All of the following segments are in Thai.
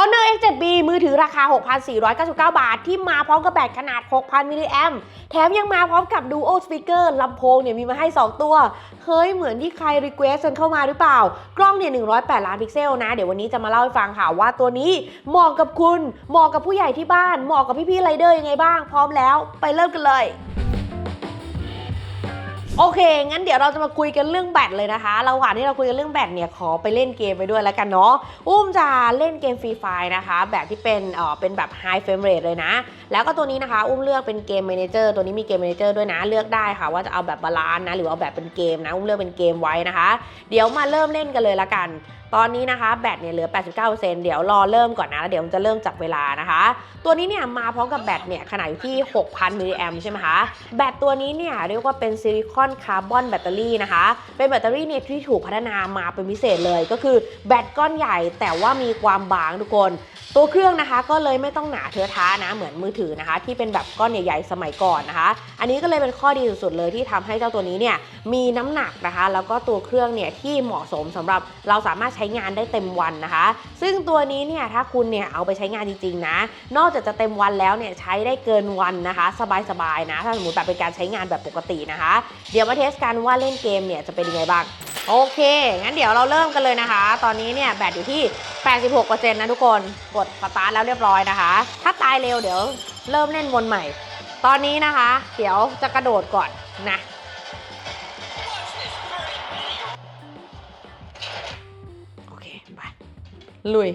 Honor X7B มือถือราคา 6,499 บาท ที่มาพร้อมกับแบตขนาด 6,000 มิลลิแอมแถมยังมาพร้อมกับ Duo Speaker ลำโพงเนี่ยมีมาให้ 2 ตัว เฮ้ย เหมือนที่ใครรีเควสกันเข้ามาหรือเปล่า กล้องเนี่ย 108 ล้านพิกเซลนะ เดี๋ยววันนี้จะมาเล่าให้ฟังค่ะว่าตัวนี้เหมาะกับคุณ เหมาะกับผู้ใหญ่ที่บ้าน เหมาะกับพี่ๆไรเดอร์ยังไงบ้าง พร้อมแล้วไปเริ่มกันเลย โอเค งั้นเดี๋ยวเราจะมาคุยกันเรื่องแบตเลยนะคะระหว่างที่เราคุยกันเรื่องแบตเนี่ยขอไปเล่นเกมไปด้วยแล้วกันเนาะ อุ้มจะเล่นเกมฟรีไฟนะคะ แบบที่เป็นเอ่อเป็นแบบ High Frame Rate เลยนะ แล้วก็ตัวนี้นะคะ อุ้มเลือกเป็นเกมเมนเจอร์ตัวนี้มีเกมเมนเจอร์ด้วยนะ เลือกได้ค่ะว่าจะเอาแบบบาลานซ์นะ หรือเอาแบบเป็นเกมนะ อุ้มเลือกเป็นเกมไว้นะคะ เดี๋ยวมาเริ่มเล่นกันเลยละกันตอนนี้นะคะแบตเนี่ยเหลือ 89%เดี๋ยวรอเริ่มก่อนนะแล้วเดี๋ยวมันจะเริ่มจับเวลานะคะ ตัวนี้เนี่ยมาพร้อมกับแบตเนี่ยขนาดอยู่ที่ 6,000มิลลิแอมใช่ไหมคะแบตตัวนี้เนี่ยเรียกว่าเป็นซิลิคอนคาร์บอนแบตเตอรี่นะคะ เป็นแบตเตอรี่เนี่ยที่ถูกพัฒนามาเป็นพิเศษเลย ก็คือแบตก้อนใหญ่แต่ว่ามีความบางทุกคน ตัวเครื่องนะคะก็เลยไม่ต้องหนาเทอะท้านะเหมือนมือถือนะคะ ที่เป็นแบบก้อนใหญ่ๆสมัยก่อนนะคะ อันนี้ก็เลยเป็นข้อดีสุดๆเลยที่ทำให้เจ้าตัวนี้เนี่ยมีน้ำหนักนะคะ แล้วก็ตัวเครื่องเนี่ยที่เหมาะสมสำหรับเราสามารถใช้งานได้เต็มวันนะคะ ซึ่งตัวนี้เนี่ยถ้าคุณเนี่ยเอาไปใช้งานจริงๆนะ นอกจากจะเต็มวันแล้วเนี่ยใช้ได้เกินวันนะคะ สบายๆนะ ถ้าสมมติแบบเป็นการใช้งานแบบปกตินะคะ เดี๋ยวมาเทสกันว่าเล่นเกมเนี่ยจะเป็นยังไงบ้างโอเค งั้นเดี๋ยวเราเริ่มกันเลยนะคะ ตอนนี้เนี่ยแบตอยู่ที่ 86%นะทุกคน กดสตาร์ทแล้วเรียบร้อยนะคะ ถ้าตายเร็วเดี๋ยวเริ่มเล่นวนใหม่ ตอนนี้นะคะ เดี๋ยวจะกระโดดก่อนนะ ลุย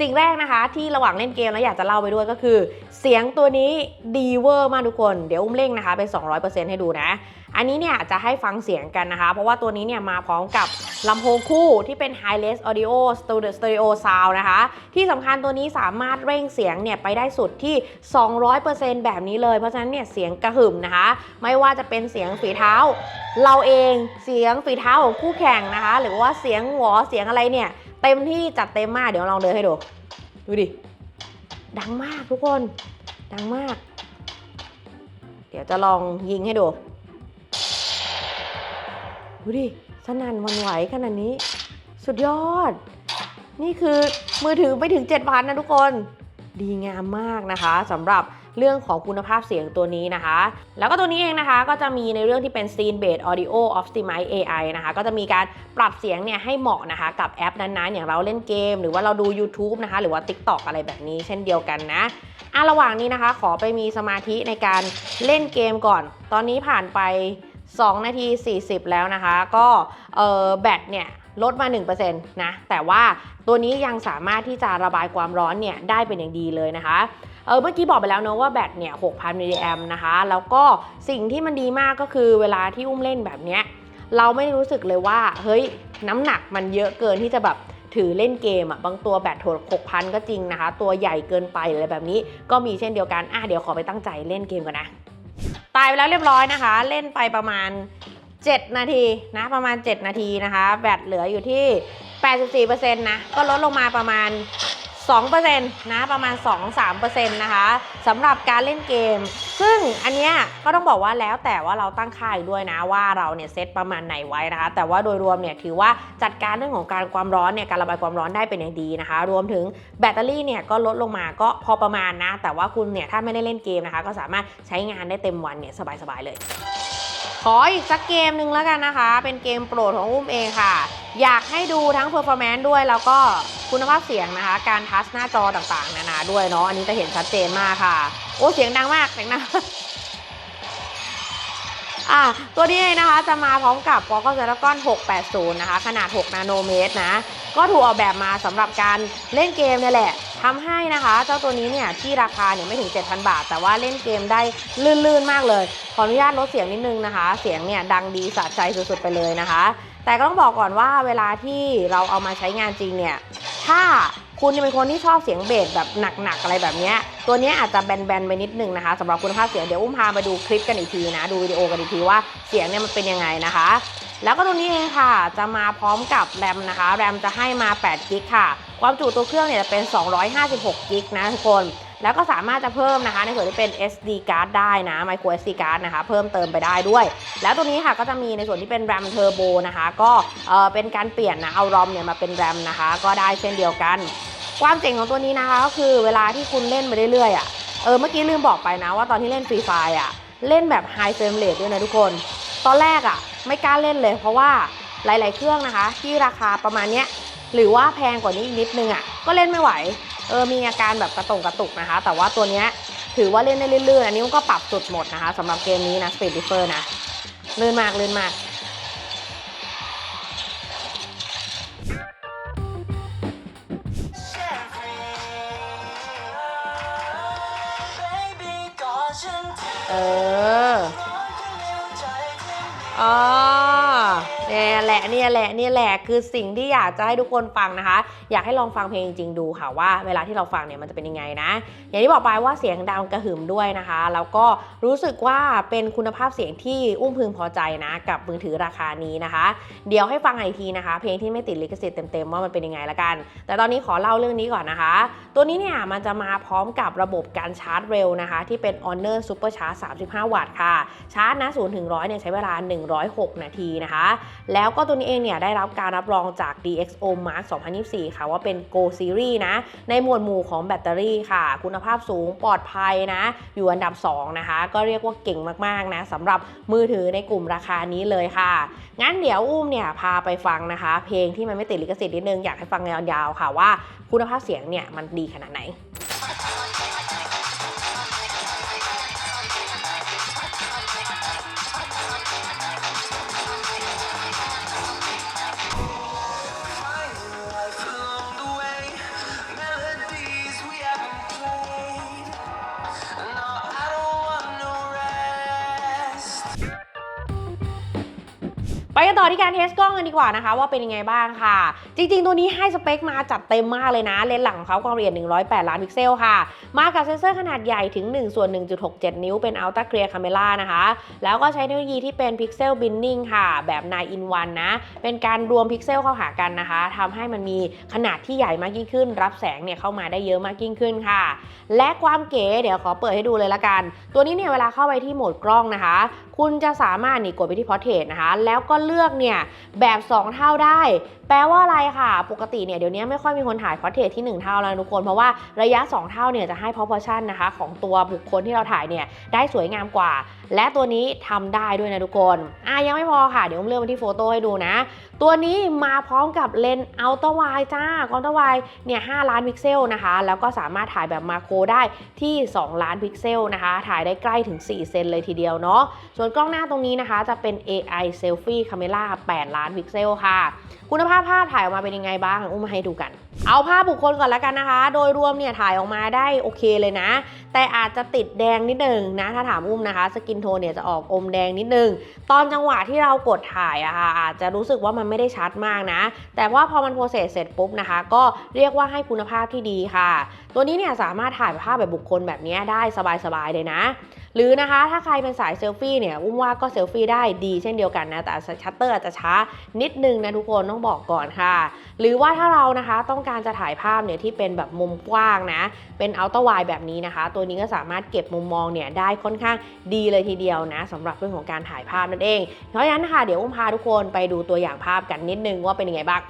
สิ่งแรกนะคะที่ระหว่างเล่นเกมแล้วอยากจะเล่าไปด้วยก็คือ เสียงตัวนี้ดีเวอร์มากทุกคน เดี๋ยวอุ้มเร่งนะคะเป็น 200%ให้ดูนะ อันนี้เนี่ยจะให้ฟังเสียงกันนะคะ เพราะว่าตัวนี้เนี่ยมาพร้อมกับลำโพงคู่ที่เป็น Hi-Res Audio Studio Stereo Sound นะคะ ที่สำคัญตัวนี้สามารถเร่งเสียงเนี่ยไปได้สุดที่ 200%แบบนี้เลย เพราะฉะนั้นเนี่ยเสียงกระหึ่มนะคะ ไม่ว่าจะเป็นเสียงฝีเท้า เราเองเสียงฝีเท้าของคู่แข่งนะคะ หรือว่าเสียงหวอเสียงอะไรเนี่ย เต็มที่จัดเต็มมากเดี๋ยวลองเดินให้ดู ดูดิ ดังมากทุกคน ดังมาก เดี๋ยวจะลองยิงให้ดู ดูดิ สนั่นหวันไหวขนาดนี้ สุดยอด นี่คือมือถือไปถึง 7,000นะทุกคน ดีงามมากนะคะสำหรับ เรื่องของคุณภาพเสียงตัวนี้นะคะ แล้วก็ตัวนี้เองนะคะก็จะมีในเรื่องที่เป็น Scene Based Audio Optimize AI นะคะ ก็จะมีการปรับเสียงเนี่ยให้เหมาะนะคะกับแอปนั้นๆ อย่างเราเล่นเกม หรือว่าเราดู YouTube นะคะหรือว่า TikTok อะไรแบบนี้เช่นเดียวกันนะอะระหว่างนี้นะคะ ขอไปมีสมาธิในการเล่นเกมก่อน ตอนนี้ผ่านไป 2 นาที 40 แล้วนะคะ ก็เออแบตเนี่ยลดมา 1%นะแต่ว่าตัวนี้ยังสามารถที่จะระบายความร้อนเนี่ยได้เป็นอย่างดีเลยนะคะ เออเมื่อกี้บอกไปแล้วเนอะว่าแบตเนี่ย6,000มิลลิแอมนะคะ แล้วก็สิ่งที่มันดีมากก็คือเวลาที่อุ้มเล่นแบบเนี้ยเราไม่รู้สึกเลยว่า เฮ้ย น้ำหนักมันเยอะเกินที่จะแบบถือเล่นเกมอะ่ะ บางตัวแบตโถ6,000ก็จริงนะคะ ตัวใหญ่เกินไปอะไรแบบนี้ ก็มีเช่นเดียวกัน อะ เดี๋ยวขอไปตั้งใจเล่นเกมก่อนนะ ตายไปแล้วเรียบร้อยนะคะ เล่นไปประมาณ 7 นาทีนะ ประมาณ 7 นาทีนะคะ แบตเหลืออยู่ที่ 84%นะ ก็ลดลงมาประมาณ 2%นะประมาณ 2-3%นะคะสำหรับการเล่นเกม ซึ่งอันเนี้ยก็ต้องบอกว่าแล้วแต่ว่าเราตั้งค่าอีกด้วยนะว่าเราเนี่ยเซตประมาณไหนไว้นะคะ แต่ว่าโดยรวมเนี่ยถือว่าจัดการเรื่องของการความร้อนเนี่ยการระบายความร้อนได้เป็นอย่างดีนะคะ รวมถึงแบตเตอรี่เนี่ยก็ลดลงมาก็พอประมาณนะ แต่ว่าคุณเนี่ยถ้าไม่ได้เล่นเกมนะคะ ก็สามารถใช้งานได้เต็มวันเนี่ยสบายๆเลย ขออีกสักเกมหนึ่งแล้วกันนะคะ เป็นเกมโปรดของอุ้มเองค่ะ อยากให้ดูทั้ง performance ด้วย แล้วก็คุณภาพเสียงนะคะ การทัชหน้าจอต่างๆ นานาด้วยเนาะ อันนี้จะเห็นชัดเจนมากค่ะ โอ้ เสียงดังมากเสียงดังอะตัวนี้นะคะจะมาพร้อมกับ Qualcomm Snapdragon 680 นะคะ ขนาด 6 นาโนเมตรนะ ก็ถูกออกแบบมาสำหรับการเล่นเกมนี่แหละ ทำให้นะคะ เจ้าตัวนี้เนี่ยที่ราคาเนี่ยไม่ถึง 7,000 บาท แต่ว่าเล่นเกมได้ลื่นๆมากเลย ขออนุญาตลดเสียงนิดนึงนะคะ เสียงเนี่ยดังดีสะใจสุดๆไปเลยนะคะ แต่ก็ต้องบอกก่อนว่าเวลาที่เราเอามาใช้งานจริงเนี่ยถ้าคุณเป็นคนที่ชอบเสียงเบสแบบหนักๆอะไรแบบเนี้ยตัวเนี้ยอาจจะแบนๆไปนิดนึงนะคะสำหรับคุณภาพเสียงเดี๋ยวอุ้มพาไปดูคลิปกันอีกทีนะ ดูวิดีโอกันอีกทีว่าเสียงเนี่ยมันเป็นยังไงนะคะ แล้วก็ตัวนี้เองค่ะ จะมาพร้อมกับแรมนะคะแรมจะให้มา8กิกค่ะ ความจุตัวเครื่องเนี่ยจะเป็น 256 กิกนะทุกคน แล้วก็สามารถจะเพิ่มนะคะในส่วนที่เป็น SD card ได้นะ micro SD card นะคะ เพิ่มเติมไปได้ด้วย แล้วตัวนี้ค่ะก็จะมีในส่วนที่เป็น RAM Turbo นะคะ ก็เออเป็นการเปลี่ยนนะ เอา ROM เนี่ยมาเป็น RAM นะคะ ก็ได้เช่นเดียวกัน ความเจ๋งของตัวนี้นะคะก็คือเวลาที่คุณเล่นไปเรื่อยๆอะ เออ เมื่อกี้ลืมบอกไปนะว่าตอนที่เล่นฟรีไฟอะ เล่นแบบไฮเฟรมเรทด้วยนะทุกคน ตอนแรกอะ ไม่กล้าเล่นเลย เพราะว่าหลาย ๆ เครื่องนะคะ ที่ราคาประมาณเนี้ย หรือว่าแพงกว่านี้อีกนิดนึงอะก็เล่นไม่ไหวเออมีอาการแบบกระตุกกระตุกนะคะ แต่ว่าตัวเนี้ยถือว่าเล่นได้เรื่อยๆ อันนี้มันก็ปรับสุดหมดนะคะสำหรับเกมนี้นะ Speed Differ นะลื่นมากลื่นมาก แหละเนี่ยแหละเนี่ยแหละคือสิ่งที่อยากจะให้ทุกคนฟังนะคะ อยากให้ลองฟังเพลงจริงๆดูค่ะว่า เวลาที่เราฟังเนี่ยมันจะเป็นยังไงนะ อย่างที่บอกไปว่าเสียงดังกระหึ่มด้วยนะคะ แล้วก็รู้สึกว่าเป็นคุณภาพเสียงที่อุ้มพึงพอใจนะ กับมือถือราคานี้นะคะ เดี๋ยวให้ฟังอีกทีนะคะ เพลงที่ไม่ติดลิขสิทธิ์เต็มๆว่ามันเป็นยังไงละกัน แต่ตอนนี้ขอเล่าเรื่องนี้ก่อนนะคะ ตัวนี้เนี่ยมันจะมาพร้อมกับระบบการชาร์จเร็วนะคะ ที่เป็น Honor Super Charge 35 วัตต์ค่ะ ชาร์จนะ0ถึง100เนี่ยใช้เวลา 106 นาทีนะคะ แล้วก็ตัวนี้เองเนี่ยได้รับการรับรองจาก DxO Mark 2024 ค่ะว่าเป็น Go Series นะ ในหมวดหมู่ของแบตเตอรี่ค่ะ คุณภาพสูงปลอดภัยนะ อยู่อันดับ 2 นะคะ ก็เรียกว่าเก่งมากๆนะสำหรับมือถือในกลุ่มราคานี้เลยค่ะ งั้นเดี๋ยวอุ้มเนี่ยพาไปฟังนะคะ เพลงที่มันไม่ติดลิขสิทธิ์นิดนึงอยากให้ฟังยาวๆค่ะว่าคุณภาพเสียงเนี่ยมันดีขนาดไหน ไปกันต่อที่การเทสกล้องกันดีกว่านะคะ ว่าเป็นยังไงบ้างค่ะ จริง ๆ ตัวนี้ให้สเปคมาจัดเต็มมากเลยนะ เลนส์หลังของเขาความละเอียด 108 ล้านพิกเซลค่ะ มากับเซนเซอร์ขนาดใหญ่ถึง 1 ส่วน 1.67 นิ้วเป็น Ultra Clear Camera นะคะ แล้วก็ใช้เทคโนโลยีที่เป็น Pixel Binning ค่ะ แบบ 9 in 1 นะ เป็นการรวมพิกเซลเข้าหากันนะคะทำให้มันมีขนาดที่ใหญ่มากยิ่งขึ้น รับแสงเนี่ยเข้ามาได้เยอะมากยิ่งขึ้นค่ะ และความเก๋เดี๋ยวขอเปิดให้ดูเลยละกัน ตัวนี้เนี่ยเวลาเข้าไปที่โหมดกล้องนะคะ คุณจะสามารถนี่กดไปที่ Portrait นะคะ แล้วก็เลือกเนี่ยแบบ 2 เท่าได้ แปลว่าอะไรค่ะ ปกติเนี่ยเดี๋ยวนี้ไม่ค่อยมีคนถ่าย Portrait ที่ 1 เท่าแล้วนะทุกคน เพราะว่าระยะ 2 เท่าเนี่ยจะให้ proportion นะคะของตัวบุคคลที่เราถ่ายเนี่ยได้สวยงามกว่า และตัวนี้ทำได้ด้วยนะทุกคนอะยังไม่พอค่ะ เดี๋ยวผมเลื่อนมาที่โฟโต้ให้ดูนะ ตัวนี้มาพร้อมกับเลนส์อัลตร้าไวจ้าอัลตร้าไวเนี่ย5ล้านพิกเซลนะคะ แล้วก็สามารถถ่ายแบบมาโครได้ที่ 2 ล้านพิกเซลนะคะ ถ่ายได้ใกล้ถึง 4 เซนเลยทีเดียวเนาะส่วนกล้องหน้าตรงนี้นะคะจะเป็น AI Selfie Camera 8 ล้านพิกเซลค่ะ คุณภาพภาพถ่ายออกมาเป็นยังไงบ้างอุ้มมาให้ดูกัน เอาภาพบุคคลก่อนแล้วกันนะคะ โดยรวมเนี่ยถ่ายออกมาได้โอเคเลยนะ แต่อาจจะติดแดงนิดนึงนะถ้าถามอุ้มนะคะ สกินโทนเนี่ยจะออกอมแดงนิดนึง ตอนจังหวะที่เรากดถ่ายอะค่ะอาจจะรู้สึกว่ามันไม่ได้ชัดมากนะ แต่ว่าพอมันโปรเซสเสร็จปุ๊บนะคะ ก็เรียกว่าให้คุณภาพที่ดีค่ะ ตัวนี้เนี่ยสามารถถ่ายภาพแบบบุคคลแบบนี้ได้สบายๆเลยนะ หรือนะคะถ้าใครเป็นสายเซลฟี่เนี่ยอุ้มว่าก็เซลฟี่ได้ดีเช่นเดียวกันนะแต่ชัตเตอร์อาจจะช้านิดนึงนะทุกคนต้องบอกก่อนค่ะ หรือว่าถ้าเรานะคะต้องการจะถ่ายภาพเนี่ยที่เป็นแบบมุมกว้างนะ เป็นอัลตร้าไวแบบนี้นะคะ ตัวนี้ก็สามารถเก็บมุมมองเนี่ยได้ค่อนข้างดีเลยทีเดียวนะสำหรับเรื่องของการถ่ายภาพนั่นเอง เพราะฉะนั้นค่ะเดี๋ยวอุ้มพาทุกคนไปดูตัวอย่างภาพกันนิดนึงว่าเป็นยังไงบ้าง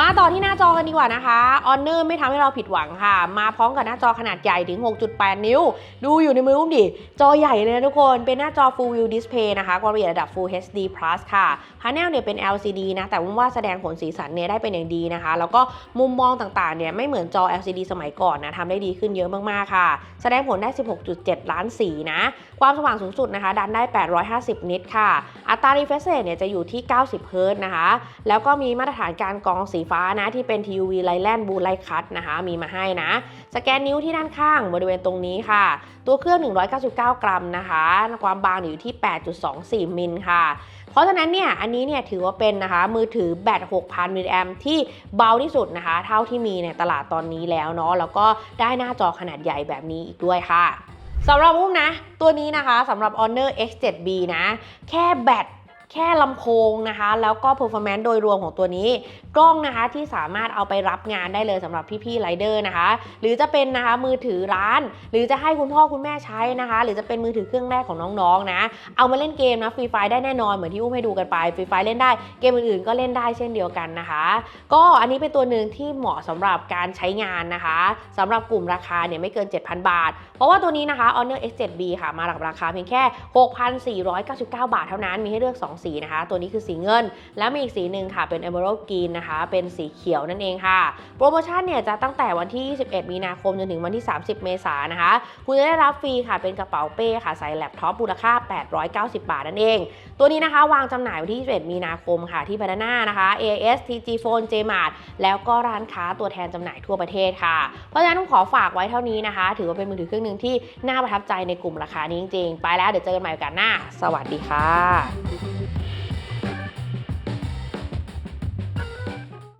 มาต่อที่หน้าจอกันดีกว่านะคะ Honor ไม่ทำให้เราผิดหวังค่ะ มาพร้อมกับหน้าจอขนาดใหญ่ถึง 6.8 นิ้ว ดูอยู่ในมืออุ้มดิ จอใหญ่เลยนะทุกคน เป็นหน้าจอ Full View Display นะคะ ความละเอียดระดับ Full HD Plus ค่ะพา n e l เนี่ยเป็น LCD นะ แต่ว่าแสดงผลสีสันเนี่ยได้เป็นอย่างดีนะคะ แล้วก็มุมมองต่างๆ เนี่ยไม่เหมือนจอ LCD สมัยก่อนนะทำได้ดีขึ้นเยอะมากๆ ค่ะ แสดงผลได้ 16.7 ล้านสีนะ ความสว่างสูงสุดนะคะ ดันได้ 850 นิตค่ะ อัตรา refresh rate เนี่ยจะอยู่ที่ 90 เฮิรต์นะคะ แล้วก็มีมาตรฐานการกรองสีฟ้านะที่เป็น TUV ไลแลนบูไลคัตนะคะ มีมาให้นะ สแกนนิ้วที่ด้านข้างบริเวณตรงนี้ค่ะ ตัวเครื่อง 199 กรัมนะคะ ความบางอยู่ที่ 8.24 มิลค่ะ เพราะฉะนั้นเนี่ย อันนี้เนี่ยถือว่าเป็นนะคะมือถือแบต 6,000 มิลลิแอมที่เบาที่สุดนะคะ เท่าที่มีในตลาดตอนนี้แล้วเนาะ แล้วก็ได้หน้าจอขนาดใหญ่แบบนี้อีกด้วยค่ะสำหรับอุ้มนะ ตัวนี้นะคะสำหรับ Honor X7B นะ แค่แบต แค่ลำโพงนะคะ แล้วก็ performance โดยรวมของตัวนี้ กล้องนะคะที่สามารถเอาไปรับงานได้เลยสำหรับพี่ๆไรเดอร์นะคะ หรือจะเป็นนะคะมือถือร้าน หรือจะให้คุณพ่อคุณแม่ใช้นะคะ หรือจะเป็นมือถือเครื่องแรกของน้องๆนะเอามาเล่นเกมนะฟรีไฟได้แน่นอนเหมือนที่อุ้มให้ดูกันไปฟรีไฟเล่นได้เกมอื่นๆก็เล่นได้เช่นเดียวกันนะคะ ก็อันนี้เป็นตัวหนึ่งที่เหมาะสำหรับการใช้งานนะคะสำหรับกลุ่มราคาเนี่ยไม่เกิน 7,000 บาท เพราะว่าตัวนี้นะคะ Honor X7B ค่ะมากับราคาเพียงแค่ 6,499 บาทเท่านั้นมีให้เลือก2 สีนะคะ ตัวนี้คือสีเงิน แล้วมีอีกสีหนึ่งค่ะ เป็น Emerald Green นะคะ เป็นสีเขียวนั่นเองค่ะ โปรโมชั่นเนี่ยจะตั้งแต่วันที่ 21 มีนาคม จนถึงวันที่ 30 เมษายนนะคะ คุณจะได้รับฟรีค่ะ เป็นกระเป๋าเป้ค่ะ ใส่แล็ปท็อปมูลค่า 890 บาทนั่นเอง ตัวนี้นะคะ วางจำหน่ายวันที่ 21 มีนาคมค่ะ ที่บานาน่านะคะ AS TG Phone JMart แล้วก็ร้านค้าตัวแทนจำหน่ายทั่วประเทศค่ะ เพราะฉะนั้นต้องขอฝากไว้เท่านี้นะคะ ถือว่าเป็นมือถือเครื่องหนึ่งที่น่าประทับใจในกลุ่มราคานี้จริงๆ ไปแล้วเดี๋ยวเจอกันใหม่โอกาสหน้า สวัสดีค่ะ